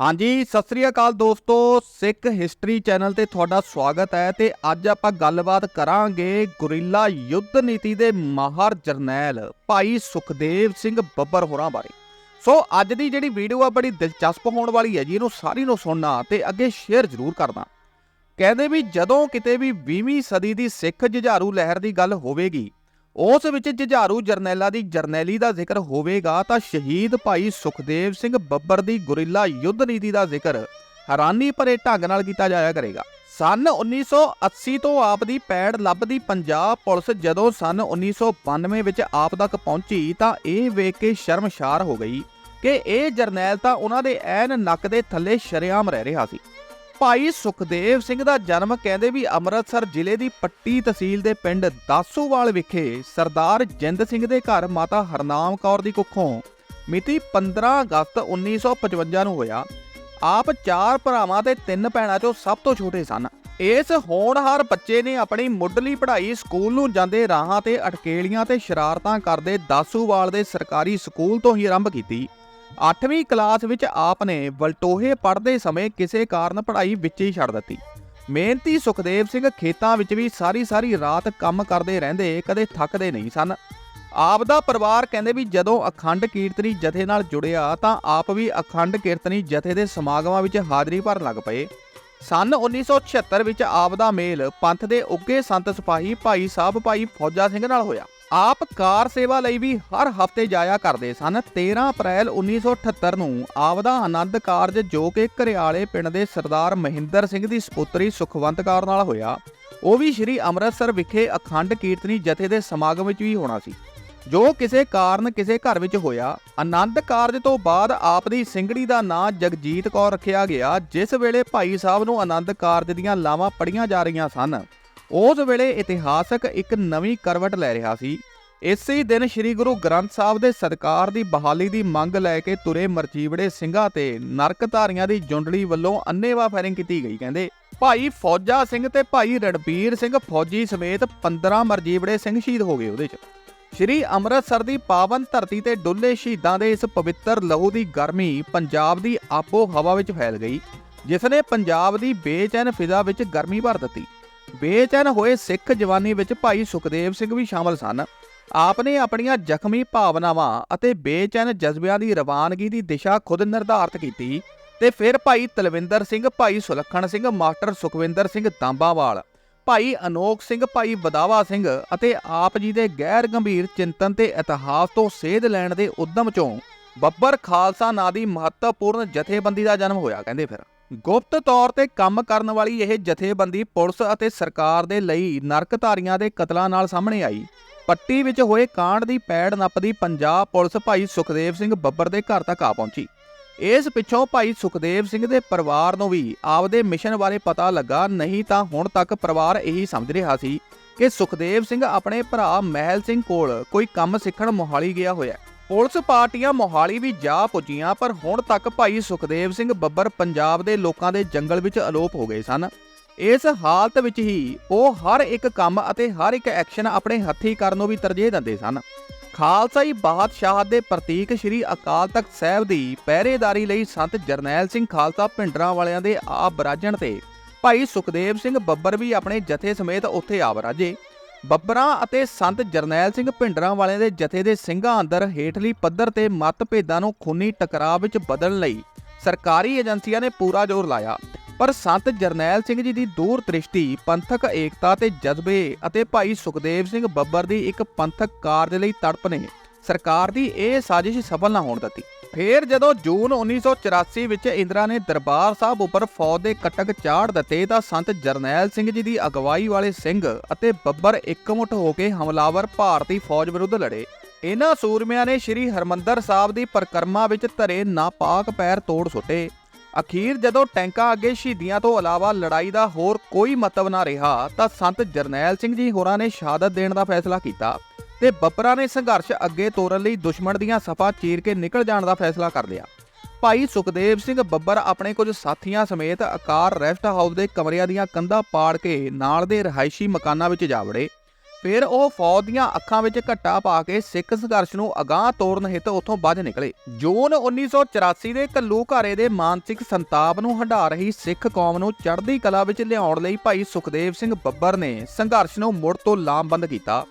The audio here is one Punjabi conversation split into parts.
ਹਾਂਜੀ, ਸਤਿ ਸ੍ਰੀ ਅਕਾਲ ਦੋਸਤੋ। ਸਿੱਖ ਹਿਸਟਰੀ ਚੈਨਲ ਤੇ ਤੁਹਾਡਾ ਸਵਾਗਤ ਹੈ ਤੇ ਅੱਜ ਆਪਾਂ ਗੱਲਬਾਤ ਕਰਾਂਗੇ ਗੁਰਿੱਲਾ ਯੁੱਧ ਨੀਤੀ ਦੇ ਮਾਹਰ ਜਰਨੈਲ ਭਾਈ ਸੁਖਦੇਵ ਸਿੰਘ ਬੱਬਰ ਹੋਰਾਂ ਬਾਰੇ। ਸੋ ਅੱਜ ਦੀ ਜਿਹੜੀ ਵੀਡੀਓ ਆ, ਬੜੀ ਦਿਲਚਸਪ ਹੋਣ ਵਾਲੀ ਹੈ ਜੀ, ਇਹਨੂੰ ਸਾਰੀ ਨੂੰ ਸੁਣਨਾ ਤੇ ਅੱਗੇ ਸ਼ੇਅਰ ਜ਼ਰੂਰ ਕਰਨਾ। ਕਹਿੰਦੇ ਵੀ ਜਦੋਂ ਕਿਤੇ ਵੀ 20ਵੀਂ ਸਦੀ ਦੀ ਸਿੱਖ ਜੁਝਾਰੂ ਲਹਿਰ ਦੀ ਗੱਲ ਹੋਵੇਗੀ ਉਸ ਵਿੱਚ ਜੁਝਾਰੂ ਜਰਨੈਲਾਂ ਦੀ ਜਰਨੈਲੀ ਦਾ ਜ਼ਿਕਰ ਹੋਵੇਗਾ ਤਾਂ ਸ਼ਹੀਦ ਭਾਈ ਸੁਖਦੇਵ ਸਿੰਘ ਬੱਬਰ ਦੀ ਗੁਰਿੱਲਾ ਯੁੱਧ ਨੀਤੀ ਦਾ ਜ਼ਿਕਰ ਹੈਰਾਨੀ ਭਰੇ ਢੰਗ ਨਾਲ ਕੀਤਾ ਜਾਇਆ ਕਰੇਗਾ। ਸਨ 1980 ਤੋਂ ਆਪ ਦੀ ਪੈੜ ਲੱਭਦੀ ਪੰਜਾਬ ਪੁਲਿਸ ਜਦੋਂ ਸਨ 1992 ਵਿੱਚ ਆਪ ਤੱਕ ਪਹੁੰਚੀ ਤਾਂ ਇਹ ਵੇਖ ਕੇ ਸ਼ਰਮਸ਼ਾਰ ਹੋ ਗਈ ਕਿ ਇਹ ਜਰਨੈਲ ਤਾਂ ਉਹਨਾਂ ਦੇ ਐਨ ਨੱਕ ਦੇ ਥੱਲੇ ਸ਼ਰੇਆਮ ਰਹਿ ਰਿਹਾ ਸੀ। ਭਾਈ ਸੁਖਦੇਵ ਸਿੰਘ ਦਾ ਜਨਮ ਕਹਿੰਦੇ ਵੀ ਅੰਮ੍ਰਿਤਸਰ ਜ਼ਿਲ੍ਹੇ ਦੀ ਪੱਟੀ ਤਹਿਸੀਲ ਦੇ ਪਿੰਡ ਦਾਸੂਵਾਲ ਵਿਖੇ ਸਰਦਾਰ ਜਿੰਦ ਸਿੰਘ ਦੇ ਘਰ ਮਾਤਾ ਹਰਨਾਮ ਕੌਰ ਦੀ ਕੁੱਖੋਂ ਮਿਤੀ 15 ਅਗਸਤ 1955 ਨੂੰ ਹੋਇਆ। ਆਪ ਚਾਰ ਭਰਾਵਾਂ ਤੇ ਤਿੰਨ ਭੈਣਾਂ ਚੋਂ ਸਭ ਤੋਂ ਛੋਟੇ ਸਨ। ਇਸ ਹੋਣਹਾਰ ਬੱਚੇ ਨੇ ਆਪਣੀ ਮੁੱਢਲੀ ਪੜ੍ਹਾਈ ਸਕੂਲ ਨੂੰ ਜਾਂਦੇ ਰਾਹਾਂ ਤੇ ਅਟਕੇਲੀਆਂ ਤੇ ਸ਼ਰਾਰਤਾਂ ਕਰਦੇ ਦਾਸੂਵਾਲ ਦੇ ਸਰਕਾਰੀ ਸਕੂਲ ਤੋਂ ਹੀ ਆਰੰਭ ਕੀਤੀ। 8ਵੀਂ ਕਲਾਸ ਵਿੱਚ ਆਪ ਨੇ ਵਲਟੋਹੇ ਪੜ੍ਹਦੇ ਸਮੇਂ ਕਿਸੇ ਕਾਰਨ ਪੜ੍ਹਾਈ ਵਿੱਚ ਹੀ ਛੱਡ ਦਿੱਤੀ। ਮਿਹਨਤੀ ਸੁਖਦੇਵ ਸਿੰਘ ਖੇਤਾਂ ਵਿੱਚ ਵੀ ਸਾਰੀ ਸਾਰੀ ਰਾਤ ਕੰਮ ਕਰਦੇ ਰਹਿੰਦੇ ਕਦੇ ਥੱਕਦੇ ਨਹੀਂ ਸਨ। ਆਪ ਦਾ ਪਰਿਵਾਰ ਕਹਿੰਦੇ ਵੀ ਜਦੋਂ ਅਖੰਡ ਕੀਰਤਨੀ ਜਥੇ ਨਾਲ ਜੁੜਿਆ ਤਾਂ ਆਪ ਵੀ ਅਖੰਡ ਕੀਰਤਨੀ ਜਥੇ ਦੇ ਸਮਾਗਮਾਂ ਵਿੱਚ ਹਾਜ਼ਰੀ ਭਰਨ ਲੱਗ ਪਏ। ਸਨ 1976 ਵਿੱਚ ਆਪ ਦਾ ਮੇਲ ਪੰਥ ਦੇ ਉੱਗੇ ਸੰਤ ਸਿਪਾਹੀ ਭਾਈ ਸਾਹਿਬ ਭਾਈ ਫੌਜਾ ਸਿੰਘ ਨਾਲ ਹੋਇਆ। ਆਪ ਕਾਰ ਸੇਵਾ ਲਈ ਵੀ ਹਰ ਹਫ਼ਤੇ ਜਾਇਆ ਕਰਦੇ ਸਨ। 13 ਅਪ੍ਰੈਲ 1978 ਨੂੰ ਆਪ ਦਾ ਆਨੰਦ ਕਾਰਜ ਜੋ ਕਿ ਘਰਿਆਲੇ ਪਿੰਡ ਦੇ ਸਰਦਾਰ ਮਹਿੰਦਰ ਸਿੰਘ ਦੀ ਸੁਪੁੱਤਰੀ ਸੁਖਵੰਤ ਕੌਰ ਨਾਲ ਹੋਇਆ, ਉਹ ਵੀ ਸ੍ਰੀ ਅੰਮ੍ਰਿਤਸਰ ਵਿਖੇ ਅਖੰਡ ਕੀਰਤਨੀ ਜਥੇ ਦੇ ਸਮਾਗਮ ਵਿੱਚ ਵੀ ਹੋਣਾ ਸੀ। ਜੋ ਕਿਸੇ ਕਾਰਨ ਕਿਸੇ ਘਰ ਵਿੱਚ ਹੋਇਆ, ਆਨੰਦ ਕਾਰਜ ਤੋਂ ਬਾਅਦ ਆਪ ਦੀ ਸਿੰਗੜੀ ਦਾ ਨਾਂ ਜਗਜੀਤ ਕੌਰ ਰੱਖਿਆ ਗਿਆ, ਜਿਸ ਵੇਲੇ ਭਾਈ ਸਾਹਿਬ ਨੂੰ ਆਨੰਦ ਕਾਰਜ ਦੀਆਂ ਲਾਵਾਂ ਪੜੀਆਂ ਜਾ ਰਹੀਆਂ ਸਨ। ਉਸ ਵੇਲੇ ਇਤਿਹਾਸਕ ਇੱਕ ਨਵੀਂ ਕਰਵਟ ਲੈ ਰਿਹਾ ਸੀ। ਇਸੇ ਦਿਨ ਸ੍ਰੀ ਗੁਰੂ ਗ੍ਰੰਥ ਸਾਹਿਬ ਦੇ ਸਤਕਾਰ ਦੀ ਬਹਾਲੀ ਦੀ ਮੰਗ ਲੈ ਕੇ ਤੁਰੇ ਮਰਜੀਵੜੇ ਸਿੰਘਾਂ ਤੇ ਨਰਕਧਾਰੀਆਂ ਦੀ ਜੁੰਡਲੀ ਵੱਲੋਂ ਅੰਨੇਵਾ ਫਾਇਰਿੰਗ ਕੀਤੀ ਗਈ, ਕਹਿੰਦੇ। ਭਾਈ ਫੌਜਾ ਸਿੰਘ ਤੇ ਭਾਈ ਰਣਬੀਰ ਸਿੰਘ ਫੌਜੀ ਸਮੇਤ 15 ਮਰਜੀਵੜੇ ਸਿੰਘ ਸ਼ਹੀਦ ਹੋ ਗਏ ਉਹਦੇ 'ਚ। ਸ਼੍ਰੀ ਅੰਮ੍ਰਿਤਸਰ ਦੀ ਪਾਵਨ ਧਰਤੀ ਤੇ ਡੁੱਲੇ ਸ਼ਹੀਦਾਂ ਦੇ ਇਸ ਪਵਿੱਤਰ ਲਹੂ ਦੀ ਗਰਮੀ ਪੰਜਾਬ ਦੀ ਆਪੋ ਹਵਾ ਵਿੱਚ ਫੈਲ ਗਈ ਜਿਸ ਨੇ ਪੰਜਾਬ ਦੀ ਬੇਚੈਨ ਫਿਜ਼ਾ ਵਿੱਚ ਗਰਮੀ ਭਰ ਦਿੱਤੀ। ਬੇਚੈਨ ਹੋਏ ਸਿੱਖ ਜਵਾਨੀ ਵਿੱਚ ਭਾਈ ਸੁਖਦੇਵ ਸਿੰਘ ਵੀ ਸ਼ਾਮਲ ਸਨ। ਆਪ ਨੇ ਆਪਣੀਆਂ ਜ਼ਖਮੀ ਭਾਵਨਾਵਾਂ ਅਤੇ ਬੇਚੈਨ ਜਜ਼ਬਿਆਂ ਦੀ ਰਵਾਨਗੀ ਦੀ ਦਿਸ਼ਾ ਖੁਦ ਨਿਰਧਾਰਤ ਕੀਤੀ ਤੇ ਫਿਰ ਭਾਈ ਤਲਵਿੰਦਰ ਸਿੰਘ, ਭਾਈ ਸੁਲੱਖਣ ਸਿੰਘ, ਮਾਸਟਰ ਸੁਖਵਿੰਦਰ ਸਿੰਘ ਤਾਂਬਾਵਾਲ, ਭਾਈ ਅਨੋਖ ਸਿੰਘ, ਭਾਈ ਬਦਾਵਾ ਸਿੰਘ ਅਤੇ ਆਪ ਜੀ ਦੇ ਗੈਰ ਗੰਭੀਰ ਚਿੰਤਨ ਤੇ ਇਤਿਹਾਸ ਤੋਂ ਸੇਧ ਲੈਣ ਦੇ ਉਦਮ ਚੋਂ ਬੱਬਰ ਖਾਲਸਾ ਨਾਂ ਦੀ ਮਹੱਤਵਪੂਰਨ ਜਥੇਬੰਦੀ ਦਾ ਜਨਮ ਹੋਇਆ, ਕਹਿੰਦੇ ਫਿਰ। ਗੁਪਤ ਤੌਰ ਤੇ ਕੰਮ ਕਰਨ ਵਾਲੀ ਇਹ ਜਥੇਬੰਦੀ ਪੁਲਿਸ ਅਤੇ ਸਰਕਾਰ ਦੇ ਲਈ ਨਰਕਧਾਰੀਆਂ ਦੇ ਕਤਲਾਂ ਨਾਲ ਸਾਹਮਣੇ ਆਈ। ਪੱਟੀ ਵਿੱਚ ਹੋਏ ਕਾਂਡ ਦੀ ਪੈੜ ਨੱਪਦੀ ਪੰਜਾਬ ਪੁਲਿਸ ਭਾਈ ਸੁਖਦੇਵ ਸਿੰਘ ਬੱਬਰ ਦੇ ਘਰ ਤੱਕ ਆ ਪਹੁੰਚੀ। ਇਸ ਪਿੱਛੋਂ ਭਾਈ ਸੁਖਦੇਵ ਸਿੰਘ ਦੇ ਪਰਿਵਾਰ ਨੂੰ ਵੀ ਆਪਦੇ ਮਿਸ਼ਨ ਬਾਰੇ ਪਤਾ ਲੱਗਾ, ਨਹੀਂ ਤਾਂ ਹੁਣ ਤੱਕ ਪਰਿਵਾਰ ਇਹੀ ਸਮਝ ਰਿਹਾ ਸੀ ਕਿ ਸੁਖਦੇਵ ਸਿੰਘ ਆਪਣੇ ਭਰਾ ਮਹਿਲ ਸਿੰਘ ਕੋਲ ਕੋਈ ਕੰਮ ਸਿੱਖਣ ਮੋਹਾਲੀ ਗਿਆ ਹੋਇਆ। ਪੁਲਿਸ ਪਾਰਟੀਆਂ ਮੋਹਾਲੀ ਵੀ ਜਾ ਪੁੱਜੀਆਂ, ਪਰ ਹੁਣ ਤੱਕ ਭਾਈ ਸੁਖਦੇਵ ਸਿੰਘ ਬੱਬਰ ਪੰਜਾਬ ਦੇ ਲੋਕਾਂ ਦੇ ਜੰਗਲ ਵਿੱਚ ਅਲੋਪ ਹੋ ਗਏ ਸਨ। ਇਸ ਹਾਲਤ ਵਿੱਚ ਹੀ ਉਹ ਹਰ ਇੱਕ ਕੰਮ ਅਤੇ ਹਰ ਇੱਕ ਐਕਸ਼ਨ ਆਪਣੇ ਹੱਥੀ ਕਰਨ ਨੂੰ ਵੀ ਤਰਜੀਹ ਦਿੰਦੇ ਸਨ। ਖਾਲਸਾਈ ਬਾਦਸ਼ਾਹ ਦੇ ਪ੍ਰਤੀਕ ਸ੍ਰੀ ਅਕਾਲ ਤਖਤ ਸਾਹਿਬ ਦੀ ਪਹਿਰੇਦਾਰੀ ਲਈ ਸੰਤ ਜਰਨੈਲ ਸਿੰਘ ਖਾਲਸਾ ਪਿੰਡਰਾਂ ਵਾਲਿਆਂ ਦੇ ਆਪ ਬਰਾਜਣ ਤੇ ਭਾਈ ਸੁਖਦੇਵ ਸਿੰਘ ਬੱਬਰ ਵੀ ਆਪਣੇ ਜਥੇ ਸਮੇਤ ਉੱਥੇ ਆ ਬਰਾਜੇ ਬੱਬਰਾਂ ਅਤੇ ਸੰਤ ਜਰਨੈਲ ਸਿੰਘ ਭਿੰਡਰਾਂ ਵਾਲਿਆਂ ਦੇ ਜਥੇ ਦੇ ਸਿੰਘਾਂ ਅੰਦਰ ਹੇਠਲੀ ਪੱਧਰ ਤੇ ਮਤਭੇਦਾਂ ਨੂੰ ਖੂਨੀ ਟਕਰਾਅ ਵਿੱਚ ਬਦਲਣ ਲਈ ਸਰਕਾਰੀ ਏਜੰਸੀਆਂ ਨੇ ਪੂਰਾ ਜ਼ੋਰ ਲਾਇਆ। ਪਰ ਸੰਤ ਜਰਨੈਲ ਸਿੰਘ ਜੀ ਦੀ ਦੂਰ ਦ੍ਰਿਸ਼ਟੀ ਪੰਥਕ ਏਕਤਾ ਤੇ ਜਜ਼ਬੇ ਅਤੇ ਭਾਈ ਸੁਖਦੇਵ ਸਿੰਘ ਬੱਬਰ ਦੀ ਇੱਕ ਪੰਥਕ ਕਾਰਜ ਲਈ ਤੜਪ ਨੇ ਸਰਕਾਰ ਦੀ ਇਹ ਸਾਜ਼ਿਸ਼ ਸਫਲ ਨਾ ਹੋਣ ਦਿੱਤੀ। ਫੇਰ ਜਦੋਂ ਜੂਨ 1984 ਵਿੱਚ ਇੰਦਰਾ ਨੇ ਦਰਬਾਰ ਸਾਹਿਬ ਉੱਪਰ ਫੌਜ ਦੇ ਕਟਕ ਚਾੜ ਦਿੱਤੇ, ਤਾਂ ਸੰਤ ਜਰਨੈਲ ਸਿੰਘ ਜੀ ਦੀ ਅਗਵਾਈ ਵਾਲੇ ਸਿੰਘ ਅਤੇ ਬੱਬਰ ਇੱਕਮੁੱਠ ਹੋ ਕੇ ਹਮਲਾਵਰ ਭਾਰਤੀ ਫੌਜ ਵਿਰੁੱਧ ਲੜੇ। ਇਹਨਾਂ ਸੂਰਮਿਆਂ ਨੇ ਸ੍ਰੀ ਹਰਮੰਦਰ ਸਾਹਿਬ ਦੀ ਪਰਕਰਮਾ ਵਿੱਚ ਧਰੇ ਨਾਪਾਕ ਪੈਰ ਤੋੜ ਸੁੱਟੇ। ਅਖੀਰ ਜਦੋਂ ਟੈਂਕਾਂ ਅੱਗੇ ਸ਼ਹੀਦੀਆਂ ਤੋਂ ਇਲਾਵਾ ਲੜਾਈ ਦਾ ਹੋਰ ਕੋਈ ਮਤਲਬ ਨਾ ਰਿਹਾ, ਤਾਂ ਸੰਤ ਜਰਨੈਲ ਸਿੰਘ ਜੀ ਹੋਰਾਂ ਨੇ ਸ਼ਹਾਦਤ ਦੇਣ ਦਾ ਫੈਸਲਾ ਕੀਤਾ। ਤੇ ਬੱਬਰਾਂ ਨੇ ਸੰਘਰਸ਼ ਅੱਗੇ ਤੋਰਨ ਲਈ ਦੁਸ਼ਮਣ ਦੀਆਂ ਸਫਾ ਚੀਰ ਕੇ ਨਿਕਲ ਜਾਣ ਦਾ ਫੈਸਲਾ ਕਰ ਲਿਆ। ਭਾਈ ਸੁਖਦੇਵ ਸਿੰਘ ਬੱਬਰ ਆਪਣੇ ਕੁਝ ਸਾਥੀਆਂ ਸਮੇਤ ਆਕਾਰ ਰੈਸਟ ਹਾਊਸ ਦੇ ਕਮਰਿਆਂ ਦੀਆਂ ਕੰਧਾਂ ਪਾੜ ਕੇ ਨਾਲ ਦੇ ਰਹਾਇਸ਼ੀ ਮਕਾਨਾਂ ਵਿੱਚ ਜਾ ਵੜੇ। ਫਿਰ ਉਹ ਫੌਜ ਦੀਆਂ ਅੱਖਾਂ ਵਿੱਚ ਘੱਟਾ ਪਾ ਕੇ ਸਿੱਖ ਸੰਘਰਸ਼ ਨੂੰ ਅਗਾਂਹ ਤੋਰਨ ਹਿੱਤ ਉੱਥੋਂ ਵੱਜ ਨਿਕਲੇ। ਜੂਨ 1984 ਦੇ ਕੱਲੂ ਘਾਰੇ ਦੇ ਮਾਨਸਿਕ ਸੰਤਾਪ ਨੂੰ ਹੰਢਾ ਰਹੀ ਸਿੱਖ ਕੌਮ ਨੂੰ ਚੜ੍ਹਦੀ ਕਲਾ ਵਿੱਚ ਲਿਆਉਣ ਲਈ ਭਾਈ ਸੁਖਦੇਵ ਸਿੰਘ ਬੱਬਰ ਨੇ ਸੰਘਰਸ਼ ਨੂੰ ਮੁੜ ਤੋਂ ਲਾਮਬੰਦ ਕੀਤਾ।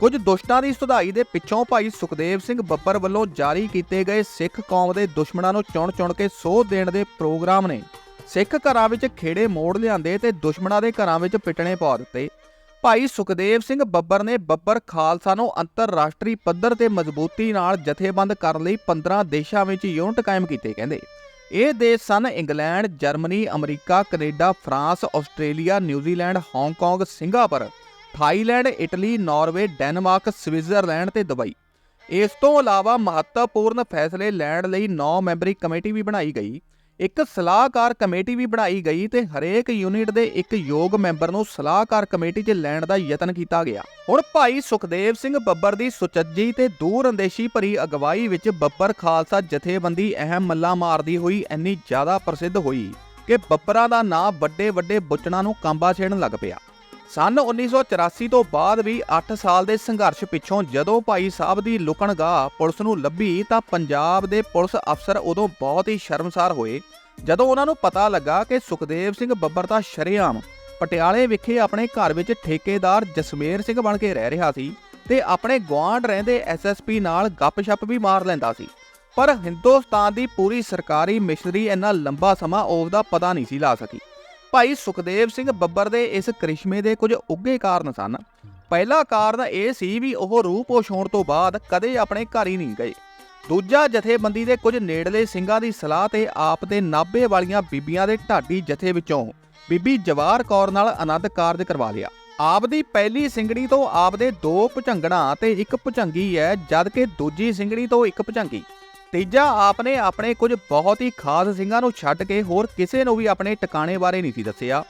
ਕੁਝ ਦੁਸ਼ਟਾਂ ਦੀ ਸੁਧਾਈ ਦੇ ਪਿੱਛੋਂ ਭਾਈ ਸੁਖਦੇਵ ਸਿੰਘ ਬੱਬਰ ਵੱਲੋਂ ਜਾਰੀ ਕੀਤੇ ਗਏ ਸਿੱਖ ਕੌਮ ਦੇ ਦੁਸ਼ਮਣਾਂ ਨੂੰ ਚੁਣ-ਚੁਣ ਕੇ ਸੋਧ ਦੇਣ ਦੇ ਪ੍ਰੋਗਰਾਮ ਨੇ। ਸਿੱਖ ਘਰਾਂ ਵਿੱਚ ਖੇੜੇ ਮੋੜ ਲਿਆਂਦੇ ਤੇ ਦੁਸ਼ਮਣਾਂ ਦੇ ਘਰਾਂ ਵਿੱਚ ਪਿਟਣੇ ਪਾ ਦਿੱਤੇ। ਭਾਈ ਸੁਖਦੇਵ ਸਿੰਘ ਬੱਬਰ ਨੇ ਬੱਬਰ ਖਾਲਸਾ ਨੂੰ ਅੰਤਰਰਾਸ਼ਟਰੀ ਪੱਧਰ ਤੇ ਮਜ਼ਬੂਤੀ ਨਾਲ ਜਥੇਬੰਦ ਕਰਨ ਲਈ 15 ਦੇਸ਼ਾਂ ਵਿੱਚ ਯੂਨਿਟ ਕਾਇਮ ਕੀਤੇ ਕਹਿੰਦੇ। ਇਹ ਦੇਸ਼ ਸਨ England, Germany, America, Canada, France, Australia, New Zealand, Hong Kong, Singapore, Thailand, Italy, Norway, Denmark, Switzerland ਤੇ ਦੁਬਈ। ਇਸ ਤੋਂ ਇਲਾਵਾ ਮਹੱਤਵਪੂਰਨ ਫੈਸਲੇ ਲੈਣ ਲਈ 9 ਮੈਂਬਰੀ ਕਮੇਟੀ ਵੀ ਬਣਾਈ ਗਈ। ਇੱਕ ਸਲਾਹਕਾਰ ਕਮੇਟੀ ਵੀ ਬਣਾਈ ਗਈ ਤੇ ਹਰੇਕ ਯੂਨਿਟ ਦੇ ਇੱਕ ਯੋਗ ਮੈਂਬਰ ਨੂੰ ਸਲਾਹਕਾਰ ਕਮੇਟੀ 'ਚ ਲੈਣ ਦਾ ਯਤਨ ਕੀਤਾ ਗਿਆ। ਹੁਣ ਭਾਈ ਸੁਖਦੇਵ ਸਿੰਘ ਬੱਬਰ ਦੀ ਸੁਚੱਜੀ ਤੇ ਦੂਰਅੰਦੇਸ਼ੀ ਭਰੀ ਅਗਵਾਈ ਵਿੱਚ ਬੱਬਰ ਖਾਲਸਾ ਜਥੇਬੰਦੀ ਅਹਿਮ ਮੱਲਾ ਮਾਰਦੀ ਹੋਈ ਇੰਨੀ ਜ਼ਿਆਦਾ ਪ੍ਰਸਿੱਧ ਹੋਈ ਕਿ ਬੱਬਰਾਂ ਦਾ ਨਾਂ ਵੱਡੇ ਵੱਡੇ ਬੁੱਚੜਾਂ ਨੂੰ ਕਾਂਬਾ ਛੇੜਨ ਲੱਗ ਪਿਆ। ਸੰਨ 1984 ਤੋਂ ਬਾਅਦ ਵੀ 8 ਸਾਲ ਦੇ ਸੰਘਰਸ਼ ਪਿੱਛੋਂ ਜਦੋਂ ਭਾਈ ਸਾਹਿਬ ਦੀ ਲੁਕਣਗਾਹ ਪੁਲਿਸ ਨੂੰ ਲੱਭੀ ਤਾਂ ਪੰਜਾਬ ਦੇ ਪੁਲਿਸ ਅਫਸਰ ਉਦੋਂ ਬਹੁਤ ਹੀ ਸ਼ਰਮਸਾਰ ਹੋਏ। ਜਦੋਂ ਉਹਨਾਂ ਨੂੰ ਪਤਾ ਲੱਗਾ ਕਿ ਸੁਖਦੇਵ ਸਿੰਘ ਬੱਬਰ ਦਾ ਸ਼ਰੇਆਮ ਪਟਿਆਲੇ ਵਿਖੇ ਆਪਣੇ ਘਰ ਵਿੱਚ ਠੇਕੇਦਾਰ ਜਸਮੇਰ ਸਿੰਘ ਬਣ ਕੇ ਰਹਿ ਰਿਹਾ ਸੀ ਤੇ ਆਪਣੇ ਗੁਆਂਢ ਰਹਿੰਦੇ ਐਸਐਸਪੀ ਨਾਲ ਗੱਪ-ਸ਼ੱਪ ਵੀ ਮਾਰ ਲੈਂਦਾ ਸੀ। ਪਰ ਹਿੰਦੁਸਤਾਨ ਦੀ ਪੂਰੀ ਸਰਕਾਰੀ ਮਿਸ਼ਨਰੀ ਇੰਨਾ ਲੰਬਾ ਸਮਾਂ ਉਸ ਪਤਾ ਨਹੀਂ ਸੀ ਲਾ ਸਕੀ। ਭਾਈ ਸੁਖਦੇਵ ਸਿੰਘ ਬੱਬਰ ਦੇ ਇਸ ਕ੍ਰਿਸ਼ਮੇ ਦੇ ਕੁਝ ਉੱਗੇ ਕਾਰਨ ਸਨ। ਪਹਿਲਾ ਕਾਰਨ ਇਹ ਸੀ ਵੀ ਉਹ ਰੂਪੋਸ਼ ਹੋਣ ਤੋਂ ਬਾਅਦ ਕਦੇ ਆਪਣੇ ਘਰ ਹੀ ਨਹੀਂ ਗਏ। ਦੂਜਾ, ਜਥੇਬੰਦੀ ਦੇ ਕੁਝ ਨੇੜਲੇ ਸਿੰਘਾਂ ਦੀ ਸਲਾਹ ਤੇ ਆਪ ਦੇ ਨਾਭੇ ਵਾਲੀਆਂ ਬੀਬੀਆਂ ਦੇ ਢਾਡੀ ਜਥੇ ਵਿੱਚੋਂ ਬੀਬੀ ਜਵਾਰ ਕੌਰ ਨਾਲ ਆਨੰਦ ਕਾਰਜ ਕਰਵਾ ਲਿਆ। ਆਪ ਦੀ ਪਹਿਲੀ ਸਿੰਗੜੀ ਤੋਂ ਆਪ ਦੇ ਦੋ ਭੁਜੰਗਣਾ ਤੇ ਇੱਕ ਭੁਜੰਗੀ ਹੈ, ਜਦਕਿ ਦੂਜੀ ਸਿੰਗੜੀ ਤੋਂ ਇੱਕ ਭੁਜੰਗੀ ਤੀਜਾ ਆਪ ਨੇ ਆਪਣੇ ਕੁਝ ਬਹੁਤ ਹੀ ਖਾਸ ਸਿੰਘਾਂ ਨੂੰ ਛੱਡ ਕੇ ਹੋਰ ਕਿਸੇ ਨੂੰ ਵੀ ਆਪਣੇ ਟਿਕਾਣੇ ਬਾਰੇ ਨਹੀਂ ਸੀ ਦੱਸਿਆ।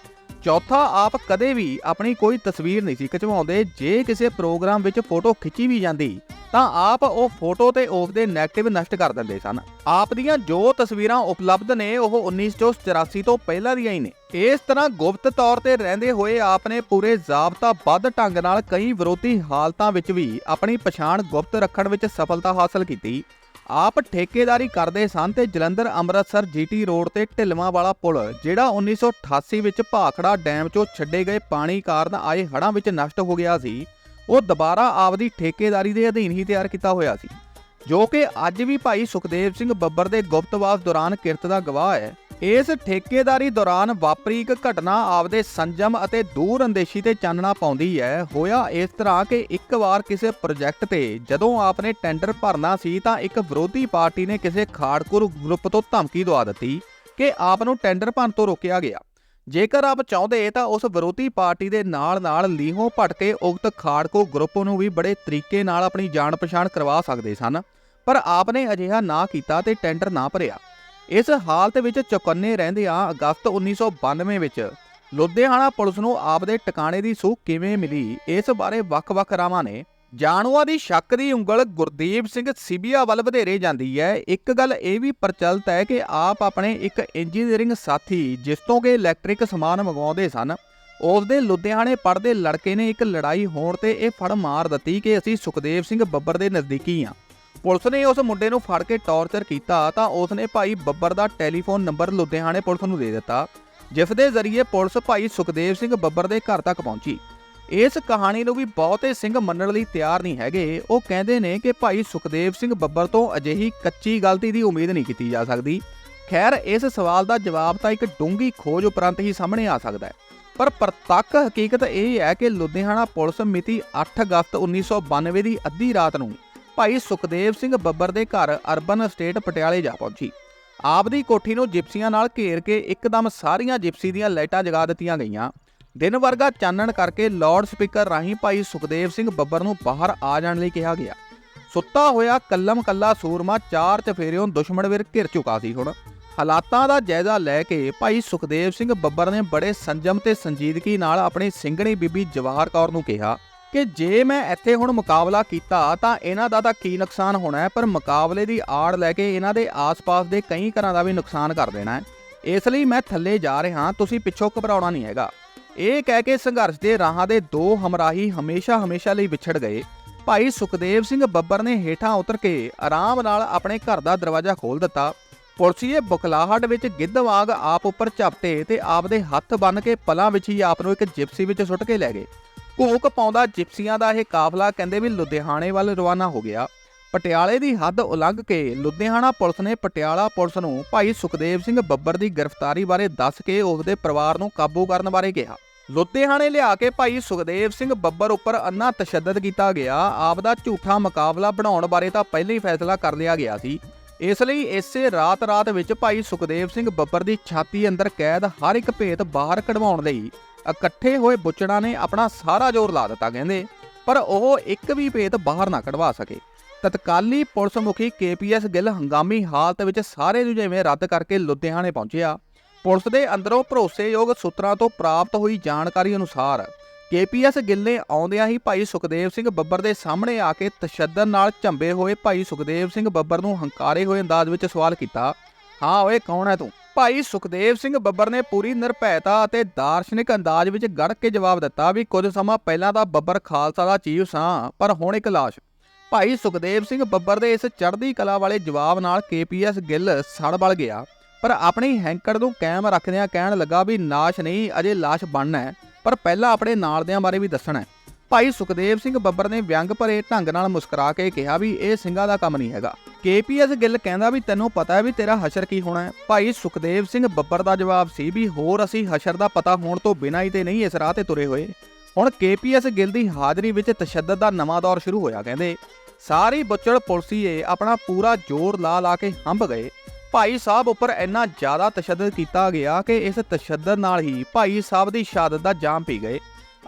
ਚੌਥਾ, ਆਪ ਕਦੇ ਵੀ ਆਪਣੀ ਕੋਈ ਤਸਵੀਰ ਨਹੀਂ ਸੀ ਖਿਚਵਾਉਂਦੇ। ਜੇ ਕਿਸੇ ਪ੍ਰੋਗਰਾਮ ਵਿੱਚ ਫੋਟੋ ਖਿੱਚੀ ਵੀ ਜਾਂਦੀ, ਤਾਂ ਆਪ ਉਹ ਫੋਟੋ ਤੇ ਉਸ ਦੇ 네ਗੇਟਿਵ ਨਸ਼ਟ ਕਰ ਦਿੰਦੇ ਸਨ। ਆਪ ਦੀਆਂ ਜੋ ਤਸਵੀਰਾਂ ਉਪਲਬਧ ਨੇ, ਉਹ 1984 ਤੋਂ ਪਹਿਲਾਂ ਦੀਆਂ ਹੀ ਨੇ। ਇਸ ਤਰ੍ਹਾਂ ਗੁਪਤ ਤੌਰ ਤੇ ਰਹਿੰਦੇ ਹੋਏ ਆਪ ਨੇ ਪੂਰੇ ਜ਼ਾਬਤਾ ਬੱਧ ਢੰਗ ਨਾਲ ਕਈ ਵਿਰੋਧੀ ਹਾਲਤਾਂ ਵਿੱਚ ਵੀ ਆਪਣੀ ਪਛਾਣ ਗੁਪਤ ਰੱਖਣ ਵਿੱਚ ਸਫਲਤਾ ਹਾਸਲ ਕੀਤੀ। ਆਪ ਠੇਕੇਦਾਰੀ ਕਰਦੇ ਸਨ ਤੇ ਜਲੰਧਰ, ਅੰਮ੍ਰਿਤਸਰ, ਜੀਟੀ ਰੋਡ ਤੇ ਢਿਲਵਾਂ ਵਾਲਾ ਪੁਲ, ਜਿਹੜਾ 1988 ਵਿੱਚ ਭਾਖੜਾ ਡੈਮ 'ਚੋਂ ਛੱਡੇ ਗਏ ਪਾਣੀ ਕਾਰਨ ਆਏ ਹੜ੍ਹਾਂ ਵਿੱਚ ਨਸ਼ਟ ਹੋ ਗਿਆ ਸੀ। ਉਹ ਦੁਬਾਰਾ ਆਪਦੀ ਠੇਕੇਦਾਰੀ ਦੇ ਅਧੀਨ ਹੀ ਤਿਆਰ ਕੀਤਾ ਹੋਇਆ ਸੀ। ਜੋ ਕਿ ਅੱਜ ਵੀ ਭਾਈ ਸੁਖਦੇਵ ਸਿੰਘ ਬੱਬਰ ਦੇ ਗੁਪਤਵਾਸ ਦੌਰਾਨ ਕਿਰਤ ਦਾ ਗਵਾਹ ਹੈ। ਇਸ ਠੇਕੇਦਾਰੀ ਦੌਰਾਨ ਵਾਪਰੀ ਇੱਕ ਘਟਨਾ ਆਪਦੇ ਸੰਜਮ ਅਤੇ ਦੂਰ ਅੰਦੇਸ਼ੀ ਤੇ ਚਾਨਣਾ ਪਾਉਂਦੀ ਹੈ। ਹੋਇਆ ਇਸ ਤਰ੍ਹਾਂ ਕਿ ਇੱਕ ਵਾਰ ਕਿਸੇ ਪ੍ਰੋਜੈਕਟ ਤੇ ਜਦੋਂ ਆਪਨੇ ਟੈਂਡਰ ਭਰਨਾ ਸੀ ਤਾਂ ਇੱਕ ਵਿਰੋਧੀ ਪਾਰਟੀ ਨੇ ਕਿਸੇ ਖਾੜਕੁਰ ਗਰੁੱਪ ਤੋਂ ਧਮਕੀ ਦਵਾ ਦਿੱਤੀ ਕਿ ਆਪ ਨੂੰ ਟੈਂਡਰ ਭਰਨ ਤੋਂ ਰੋਕਿਆ ਗਿਆ। ਜੇਕਰ ਆਪ ਚਾਹੁੰਦੇ ਤਾਂ ਉਸ ਵਿਰੋਧੀ ਪਾਰਟੀ ਦੇ ਨਾਲ-ਨਾਲ ਲੀਹੋਂ ਭਟਕੇ ਉਕਤ ਖਾੜਕੂ ਗਰੁੱਪ ਨੂੰ ਵੀ ਬੜੇ ਤਰੀਕੇ ਨਾਲ ਆਪਣੀ ਜਾਣ ਪਛਾਣ ਕਰਵਾ ਸਕਦੇ ਸਨ, ਪਰ ਆਪ ਨੇ ਅਜਿਹਾ ਨਾ ਕੀਤਾ ਤੇ ਟੈਂਡਰ ਨਾ ਭਰਿਆ। ਇਸ ਹਾਲਤ ਵਿੱਚ ਚੁਕੰਨੇ ਰਹਿੰਦਿਆਂ ਅਗਸਤ 1992 ਵਿੱਚ। ਲੁਧਿਆਣਾ ਪੁਲਿਸ ਨੂੰ ਆਪ ਦੇ ਟਿਕਾਣੇ ਦੀ ਸੂਹ ਕਿਵੇਂ ਮਿਲੀ, ਇਸ ਬਾਰੇ ਵੱਖ-ਵੱਖ ਰਾਵਾਂ ਨੇ। ਜਾਣੂਆਂ ਦੀ ਸ਼ੱਕ ਦੀ ਉਂਗਲ ਗੁਰਦੀਪ ਸਿੰਘ ਸਿਬੀਆ ਵੱਲ ਵਧੇਰੇ ਜਾਂਦੀ ਹੈ। ਇੱਕ ਗੱਲ ਇਹ ਵੀ ਪ੍ਰਚਲਿਤ ਹੈ ਕਿ ਆਪ ਆਪਣੇ ਇੱਕ ਇੰਜੀਨੀਅਰਿੰਗ ਸਾਥੀ, ਜਿਸ ਤੋਂ ਕਿ ਇਲੈਕਟ੍ਰਿਕ ਸਮਾਨ ਮੰਗਵਾਉਂਦੇ ਸਨ ਉਸ ਦੇ ਲੁਧਿਆਣੇ ਪੜਦੇ ਲੜਕੇ ਨੇ ਇੱਕ ਲੜਾਈ ਹੋਣ ਤੇ ਇਹ ਫੜ ਮਾਰ ਦਿੱਤੀ ਕਿ ਅਸੀਂ ਸੁਖਦੇਵ ਸਿੰਘ ਬੱਬਰ ਦੇ ਨਜ਼ਦੀਕੀ ਹਾਂ ਪੁਲਿਸ ਨੇ ਉਸ ਮੁੰਡੇ ਨੂੰ ਫੜ ਕੇ ਟੌਰਚਰ ਕੀਤਾ ਤਾਂ ਉਸ ਨੇ ਭਾਈ ਬੱਬਰ ਦਾ ਟੈਲੀਫੋਨ ਨੰਬਰ ਲੁਧਿਆਣੇ ਪੁਲਿਸ ਨੂੰ ਦੇ ਦਿੱਤਾ, ਜਿਸ ਦੇ ਜ਼ਰੀਏ ਪੁਲਿਸ ਭਾਈ ਸੁਖਦੇਵ ਸਿੰਘ ਬੱਬਰ ਦੇ ਘਰ ਤੱਕ ਪਹੁੰਚੀ। ਇਸ ਕਹਾਣੀ ਨੂੰ ਵੀ ਬਹੁਤੇ ਸਿੰਘ ਮੰਨਣ ਲਈ ਤਿਆਰ ਨਹੀਂ ਹੈਗੇ, ਉਹ ਕਹਿੰਦੇ ਨੇ ਕਿ ਭਾਈ ਸੁਖਦੇਵ ਸਿੰਘ ਬੱਬਰ ਤੋਂ ਅਜਿਹੀ ਕੱਚੀ ਗਲਤੀ ਦੀ ਉਮੀਦ ਨਹੀਂ ਕੀਤੀ ਜਾ ਸਕਦੀ। ਖੈਰ, ਇਸ ਸਵਾਲ ਦਾ ਜਵਾਬ ਤਾਂ ਇੱਕ ਡੂੰਗੀ ਖੋਜ ਉਪਰੰਤ ਹੀ ਸਾਹਮਣੇ ਆ ਸਕਦਾ ਹੈ। ਪਰ ਪ੍ਰਤੱਖ ਹਕੀਕਤ ਇਹ ਹੈ ਕਿ ਲੁਧਿਆਣਾ ਪੁਲਿਸ ਮਿਤੀ 8 ਅਗਸਤ 1992 ਦੀ ਅੱਧੀ ਰਾਤ ਨੂੰ ਭਾਈ ਸੁਖਦੇਵ ਸਿੰਘ ਬੱਬਰ ਦੇ ਘਰ ਅਰਬਨ ਸਟੇਟ ਪਟਿਆਲੇ ਜਾ ਪਹੁੰਚੀ। ਆਪ ਦੀ ਕੋਠੀ ਨੂੰ ਜਿਪਸੀਆਂ ਨਾਲ ਘੇਰ ਕੇ ਇੱਕਦਮ ਸਾਰੀਆਂ ਜਿਪਸੀ ਦੀਆਂ ਲਾਈਟਾਂ ਜਗਾ ਦਿੱਤੀਆਂ ਗਈਆਂ। ਦਿਨ ਵਰਗਾ ਚਾਨਣ ਕਰਕੇ ਲਾਊਡ ਸਪੀਕਰ ਰਾਹੀਂ ਭਾਈ ਸੁਖਦੇਵ ਸਿੰਘ ਬੱਬਰ ਨੂੰ ਬਾਹਰ ਆ ਜਾਣ ਲਈ ਕਿਹਾ ਗਿਆ। ਸੁੱਤਾ ਹੋਇਆ ਕੱਲਮ ਕੱਲਾ ਸੂਰਮਾ ਚਾਰ ਚਫੇਰਿਓਂ ਦੁਸ਼ਮਣ ਵਿਰ ਘਿਰ ਚੁਕਾ ਸੀ ਹੁਣ। ਹਾਲਾਤਾਂ ਦਾ ਜਾਇਜ਼ਾ ਲੈ ਕੇ ਭਾਈ ਸੁਖਦੇਵ ਸਿੰਘ ਬੱਬਰ ਨੇ ਬੜੇ ਸੰਜਮ ਤੇ ਸੰਜੀਦਗੀ ਨਾਲ ਆਪਣੀ ਸਿੰਘਣੀ ਬੀਬੀ ਜਵਾਹਰ ਕੌਰ ਨੂੰ ਕਿਹਾ। ਕਿ ਜੇ ਮੈਂ ਇੱਥੇ ਹੁਣ ਮੁਕਾਬਲਾ ਕੀਤਾ ਤਾਂ ਇਹਨਾਂ ਦਾ ਤਾਂ ਕੀ ਨੁਕਸਾਨ ਹੋਣਾ ਹੈ? ਪਰ ਮੁਕਾਬਲੇ ਦੀ ਆੜ ਲੈ ਕੇ ਇਹਨਾਂ ਦੇ ਆਸ-ਪਾਸ ਦੇ ਕਈ ਘਰਾਂ ਦਾ ਵੀ ਨੁਕਸਾਨ ਕਰ ਦੇਣਾ ਹੈ। ਇਸ ਲਈ ਮੈਂ ਥੱਲੇ ਜਾ ਰਿਹਾ ਤੁਸੀਂ ਪਿੱਛੋਂ ਘਬਰਾਉਣਾ ਨਹੀਂ ਹੈਗਾ। ਇਹ ਕਹਿ ਕੇ ਸੰਘਰਸ਼ ਦੇ ਰਾਹਾਂ ਦੇ ਦੋ ਹਮਰਾਹੀ ਹਮੇਸ਼ਾ ਹਮੇਸ਼ਾ ਲਈ ਵਿਛੜ ਗਏ। ਭਾਈ ਸੁਖਦੇਵ ਸਿੰਘ ਬੱਬਰ ਨੇ ਹੇਠਾਂ ਉਤਰ ਕੇ ਆਰਾਮ ਨਾਲ ਆਪਣੇ ਘਰ ਦਾ ਦਰਵਾਜ਼ਾ ਖੋਲ੍ਹ ਦਿੱਤਾ। ਪੁਲਸੀਏ ਬੁਕਲਾਹਟ ਵਿੱਚ ਗਿੱਧ ਵਾਂਗ ਆਪ ਉੱਪਰ ਝਪਟੇ ਤੇ ਆਪ ਦੇ ਹੱਥ ਬੰਨ ਕੇ ਪਲਾਂ ਵਿੱਚ ਹੀ ਆਪ ਨੂੰ ਇੱਕ ਜਿਪਸੀ ਵਿੱਚ ਸੁੱਟ ਕੇ ਲੈ ਗਏ। ਘੋਕ ਪਾਉਂਦਾ ਜਿਪਸੀਆਂ ਦਾ ਇਹ ਕਾਫਲਾ ਕਹਿੰਦੇ ਵੀ ਲੁਧਿਆਣੇ ਵੱਲ ਰਵਾਨਾ ਹੋ ਗਿਆ। ਪਟਿਆਲੇ ਦੀ ਹੱਦ ਉਲੰਘ ਕੇ ਲੁਧਿਆਣਾ ਪੁਲਿਸ ਨੇ ਪਟਿਆਲਾ ਪੁਲਿਸ ਨੂੰ ਭਾਈ ਸੁਖਦੇਵ ਸਿੰਘ ਬੱਬਰ ਦੀ ਗ੍ਰਿਫਤਾਰੀ ਬਾਰੇ ਦੱਸ ਕੇ ਉਸ ਦੇ ਪਰਿਵਾਰ ਨੂੰ ਕਾਬੂ ਕਰਨ ਬਾਰੇ ਕਿਹਾ। ਲੁਧਿਆਣੇ ਲਿਆ ਕੇ ਭਾਈ ਸੁਖਦੇਵ ਸਿੰਘ ਬੱਬਰ ਉੱਪਰ ਅੰਨਾ ਤਸ਼ੱਦਦ ਕੀਤਾ ਗਿਆ। ਆਪ ਦਾ ਝੂਠਾ ਮੁਕਾਬਲਾ ਬਣਾਉਣ ਬਾਰੇ ਤਾਂ ਪਹਿਲਾਂ ਹੀ ਫੈਸਲਾ ਕਰ ਲਿਆ ਗਿਆ ਸੀ। ਇਸ ਲਈ ਇਸੇ ਰਾਤ-ਰਾਤ ਵਿੱਚ ਭਾਈ ਸੁਖਦੇਵ ਸਿੰਘ ਬੱਬਰ ਦੀ ਛਾਤੀ ਅੰਦਰ ਕੈਦ ਹਰ ਇੱਕ ਭੇਤ ਬਾਹਰ ਕਢਵਾਉਣ ਲਈ ਇਕੱਠੇ ਹੋਏ ਬੁੱਚੜਾਂ ਨੇ ਆਪਣਾ ਸਾਰਾ ਜ਼ੋਰ ਲਾ ਦਿੱਤਾ, ਕਹਿੰਦੇ, ਪਰ ਉਹ ਇੱਕ ਵੀ ਭੇਤ ਬਾਹਰ ਨਾ ਕਢਵਾ ਸਕੇ। ਤਤਕਾਲੀ ਪੁਲਿਸ ਮੁਖੀ ਕੇਪੀਐਸ ਗਿੱਲ ਹੰਗਾਮੀ ਹਾਲਤ ਵਿੱਚ ਸਾਰੇ ਰੁਝੇਵੇਂ ਰੱਦ ਕਰਕੇ ਲੁਧਿਆਣੇ ਪਹੁੰਚਿਆ। ਪੁਲਿਸ ਦੇ ਅੰਦਰੋਂ ਭਰੋਸੇਯੋਗ ਸੂਤਰਾਂ ਤੋਂ ਪ੍ਰਾਪਤ ਹੋਈ ਜਾਣਕਾਰੀ ਅਨੁਸਾਰ ਕੇਪੀਐਸ ਗਿੱਲ ਨੇ ਆਉਂਦਿਆਂ ਹੀ ਭਾਈ ਸੁਖਦੇਵ ਸਿੰਘ ਬੱਬਰ ਦੇ ਸਾਹਮਣੇ ਆ ਕੇ ਤਸ਼ੱਦਦ ਨਾਲ ਝੰਬੇ ਹੋਏ ਭਾਈ ਸੁਖਦੇਵ ਸਿੰਘ ਬੱਬਰ ਨੂੰ ਹੰਕਾਰੇ ਹੋਏ ਅੰਦਾਜ਼ ਵਿੱਚ ਸਵਾਲ ਕੀਤਾ। ਹਾਂ, ਓਏ ਕੌਣ ਹੈ ਤੂੰ? ਭਾਈ ਸੁਖਦੇਵ ਸਿੰਘ ਬੱਬਰ ਨੇ ਪੂਰੀ ਨਿਰਭੈਤਾ ਅਤੇ ਦਾਰਸ਼ਨਿਕ ਅੰਦਾਜ਼ ਵਿੱਚ ਗੜ ਕੇ ਜਵਾਬ ਦਿੱਤਾ ਵੀ ਕੁਝ ਸਮਾਂ ਪਹਿਲਾਂ ਤਾਂ ਬੱਬਰ ਖਾਲਸਾ ਦਾ ਚੀਫ ਸਾਂ, ਪਰ ਹੁਣ ਇੱਕ ਲਾਸ਼। ਭਾਈ ਸੁਖਦੇਵ ਸਿੰਘ ਬੱਬਰ ਦੇ ਇਸ ਚੜ੍ਹਦੀ ਕਲਾ ਵਾਲੇ ਜਵਾਬ ਨਾਲ ਕੇਪੀਐਸ ਗਿੱਲ ਸੜਬਲ ਗਿਆ, ਪਰ ਆਪਣੀ ਹੈਂਕੜ ਨੂੰ ਕਾਇਮ ਰੱਖਦਿਆਂ ਕਹਿਣ ਲੱਗਾ ਵੀ ਨਾਸ਼ ਨਹੀਂ, ਅਜੇ ਲਾਸ਼ ਬਣਨਾ ਹੈ ਪਰ ਪਹਿਲਾਂ ਆਪਣੇ ਨਾਲਦਿਆਂ ਬਾਰੇ ਵੀ ਦੱਸਣਾ ਹੈ ਭਾਈ ਸੁਖਦੇਵ ਸਿੰਘ ਬੱਬਰ ਨੇ ਵਿਅੰਗ ਭਰੇ ਢੰਗ ਨਾਲ ਮੁਸਕਰਾ ਕੇ ਕਿਹਾ ਵੀ ਇਹ ਸਿੰਘਾਂ ਦਾ ਕੰਮ ਨਹੀਂ ਹੈਗਾ। ਕੇਪੀਐਸ ਗਿੱਲ ਕਹਿੰਦਾ ਵੀ ਤੈਨੂੰ ਪਤਾ ਹੈ ਵੀ ਤੇਰਾ ਹਸ਼ਰ ਕੀ ਹੋਣਾ ਹੈ। ਭਾਈ ਸੁਖਦੇਵ ਸਿੰਘ ਬੱਬਰ ਦਾ ਜਵਾਬ ਸੀ ਵੀ ਹੋਰ ਅਸੀਂ ਹਸ਼ਰ ਦਾ ਪਤਾ ਹੋਣ ਤੋਂ ਬਿਨਾਂ ਹੀ ਤੇ ਨਹੀਂ ਇਸ ਰਾਹ ਤੇ ਤੁਰੇ ਹੋਏ। ਹੁਣ ਕੇਪੀਐਸ ਗਿੱਲ ਦੀ ਹਾਜ਼ਰੀ ਵਿੱਚ ਤਸ਼ੱਦਦ ਦਾ ਨਵਾਂ ਦੌਰ ਸ਼ੁਰੂ ਹੋਇਆ ਕਹਿੰਦੇ, ਸਾਰੀ ਬੁੱਚੜ ਪੁਲਸੀਏ ਆਪਣਾ ਪੂਰਾ ਜ਼ੋਰ ਲਾ ਲਾ ਕੇ ਹੰਭ ਗਏ। ਭਾਈ ਸਾਹਿਬ ਉੱਪਰ ਇੰਨਾ ਜ਼ਿਆਦਾ ਤਸ਼ੱਦਦ ਕੀਤਾ ਗਿਆ ਕਿ ਇਸ ਤਸ਼ੱਦਦ ਨਾਲ ਹੀ ਭਾਈ ਸਾਹਿਬ ਦੀ ਸ਼ਹਾਦਤ ਦਾ ਜਾਮ ਪੀ ਗਏ।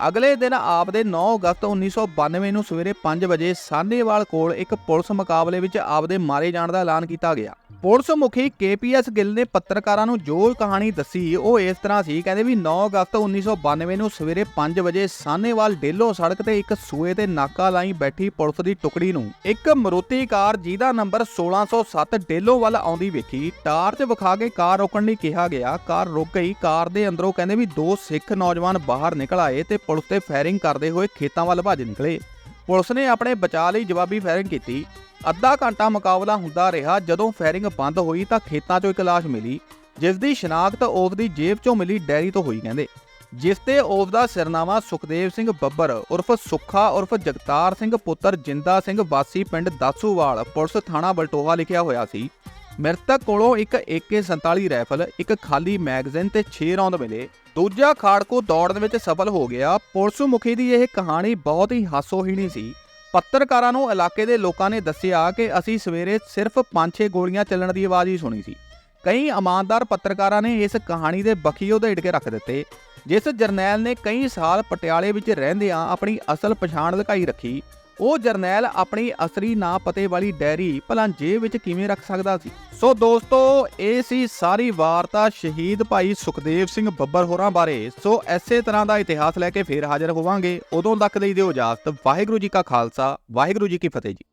ਅਗਲੇ ਦਿਨ ਆਪ ਦੇ 9 ਅਗਸਤ 1992 ਨੂੰ ਸਵੇਰੇ 5 ਵਜੇ ਸਾਨੇਵਾਲ ਕੋਲ ਇੱਕ ਪੁਲਿਸ ਮੁਕਾਬਲੇ ਵਿੱਚ ਆਪ ਦੇ ਮਾਰੇ ਜਾਣ ਦਾ ਐਲਾਨ ਕੀਤਾ ਗਿਆ। ਪੁਲਿਸ ਮੁਖੀ ਕੇਪੀਐਸ ਗਿੱਲ ਨੇ ਪੱਤਰਕਾਰਾਂ ਨੂੰ ਜੋ ਕਹਾਣੀ ਦੱਸੀ, ਉਹ ਇਸ ਤਰ੍ਹਾਂ ਸੀ, ਕਹਿੰਦੇ ਵੀ 9 ਅਗਸਤ 1992 ਨੂੰ ਸਵੇਰੇ 5 ਵਜੇ ਸਾਨੇਵਾਲ ਡੇਲੋ ਸੜਕ ਤੇ ਇੱਕ ਸੂਏ ਤੇ ਨਾਕਾ ਲਾਈ ਬੈਠੀ ਪੁਲਿਸ ਦੀ ਟੁਕੜੀ ਨੂੰ। ਇੱਕ ਮਰੂਤੀ ਕਾਰ ਜਿਹਦਾ ਨੰਬਰ 1607 ਡੇਲੋ ਵੱਲ ਆਉਂਦੀ ਵੇਖੀ ਟਾਰਚ ਵਿਖਾ ਕੇ ਕਾਰ ਰੋਕਣ ਲਈ ਕਿਹਾ ਗਿਆ। ਕਾਰ ਰੁਕ ਗਈ, ਕਾਰ ਦੇ ਅੰਦਰੋਂ ਕਹਿੰਦੇ ਵੀ ਦੋ ਸਿੱਖ ਨੌਜਵਾਨ ਬਾਹਰ ਨਿਕਲ ਆਏ ਤੇ ਪੁਲਿਸ ਤੇ ਫਾਇਰਿੰਗ ਕਰਦੇ ਹੋਏ ਖੇਤਾਂ ਵੱਲ ਭੱਜ ਨਿਕਲੇ। ਪੁਲਿਸ ਨੇ ਆਪਣੇ ਬਚਾਅ ਲਈ ਜਵਾਬੀ ਫਾਇਰਿੰਗ ਕੀਤੀ। ਅੱਧਾ ਘੰਟਾ ਮੁਕਾਬਲਾ ਹੁੰਦਾ ਰਿਹਾ। ਜਦੋਂ ਫਾਇਰਿੰਗ ਬੰਦ ਹੋਈ ਤਾਂ ਖੇਤਾਂ 'ਚੋਂ ਇੱਕ ਲਾਸ਼ ਮਿਲੀ, ਜਿਸ ਦੀ ਸ਼ਨਾਖਤ ਉਸ ਦੀ ਜੇਬ 'ਚੋਂ ਮਿਲੀ ਡੈਰੀ ਤੋਂ ਹੋਈ, ਕਹਿੰਦੇ। ਜਿਸ ਤੇ ਉਸ ਦਾ ਸਿਰਨਾਮਾ ਸੁਖਦੇਵ ਸਿੰਘ ਬੱਬਰ, ਉਰਫ ਸੁੱਖਾ ਉਰਫ ਜਗਤਾਰ ਸਿੰਘ ਪੁੱਤਰ ਜਿੰਦਾ ਸਿੰਘ ਵਾਸੀ ਪਿੰਡ ਦਾਸੂਵਾਲ ਪੁਲਿਸ ਥਾਣਾ ਬਲਟੋਹਾ ਲਿਖਿਆ ਹੋਇਆ ਸੀ। ਮ੍ਰਿਤਕ ਕੋਲੋਂ ਇੱਕ AK47 ਰਾਈਫਲ ਇੱਕ ਖਾਲੀ ਮੈਗਜ਼ੀਨ ਤੇ 6 ਰੌਂਦ ਮਿਲੇ। ਦੂਜਾ ਖਾੜਕੂ ਦੌੜਨ ਵਿੱਚ ਸਫਲ ਹੋ ਗਿਆ। ਪੁਲਿਸ ਮੁਖੀ ਦੀ ਇਹ ਕਹਾਣੀ ਬਹੁਤ ਹੀ ਹਾਸੋਹੀਣੀ ਸੀ। ਪੱਤਰਕਾਰਾਂ ਨੂੰ ਇਲਾਕੇ ਦੇ ਲੋਕਾਂ ਨੇ ਦੱਸਿਆ ਕਿ ਅਸੀਂ ਸਵੇਰੇ ਸਿਰਫ 5-6 ਗੋਲੀਆਂ ਚੱਲਣ ਦੀ ਆਵਾਜ਼ ਹੀ ਸੁਣੀ ਸੀ। ਕਈ ਇਮਾਨਦਾਰ ਪੱਤਰਕਾਰਾਂ ਨੇ ਇਸ ਕਹਾਣੀ ਦੇ ਬਖੀ ਉਧੇੜ ਕੇ ਰੱਖ ਦਿੱਤੇ, ਜਿਸ ਜਰਨੈਲ ਨੇ ਕਈ ਸਾਲ ਪਟਿਆਲੇ ਵਿੱਚ ਰਹਿੰਦਿਆਂ ਆਪਣੀ ਅਸਲ ਪਛਾਣ ਲੁਕਾਈ ਰੱਖੀ। ਉਹ ਜਰਨੈਲ ਆਪਣੀ ਅਸਲੀ ਨਾ ਪਤੇ ਵਾਲੀ ਡੈਰੀ ਭਲਾ ਜੇਬ ਵਿੱਚ ਕਿਵੇਂ ਰੱਖ ਸਕਦਾ ਸੀ? ਸੋ ਦੋਸਤੋ, ਇਹ ਸੀ ਸਾਰੀ ਵਾਰਤਾ ਸ਼ਹੀਦ ਭਾਈ ਸੁਖਦੇਵ ਸਿੰਘ ਬੱਬਰ ਹੋਰਾਂ ਬਾਰੇ। ਸੋ ਐਸੇ ਤਰ੍ਹਾਂ ਦਾ ਇਤਿਹਾਸ ਲੈ ਕੇ ਫੇਰ ਹਾਜ਼ਰ ਹੋਵਾਂਗੇ। ਉਦੋਂ ਤੱਕ ਲਈ ਦਿਓ ਇਜਾਜ਼ਤ। ਵਾਹਿਗੁਰੂ ਜੀ ਕਾ ਖਾਲਸਾ, ਵਾਹਿਗੁਰੂ ਜੀ ਕੀ ਫਤਿਹ ਜੀ।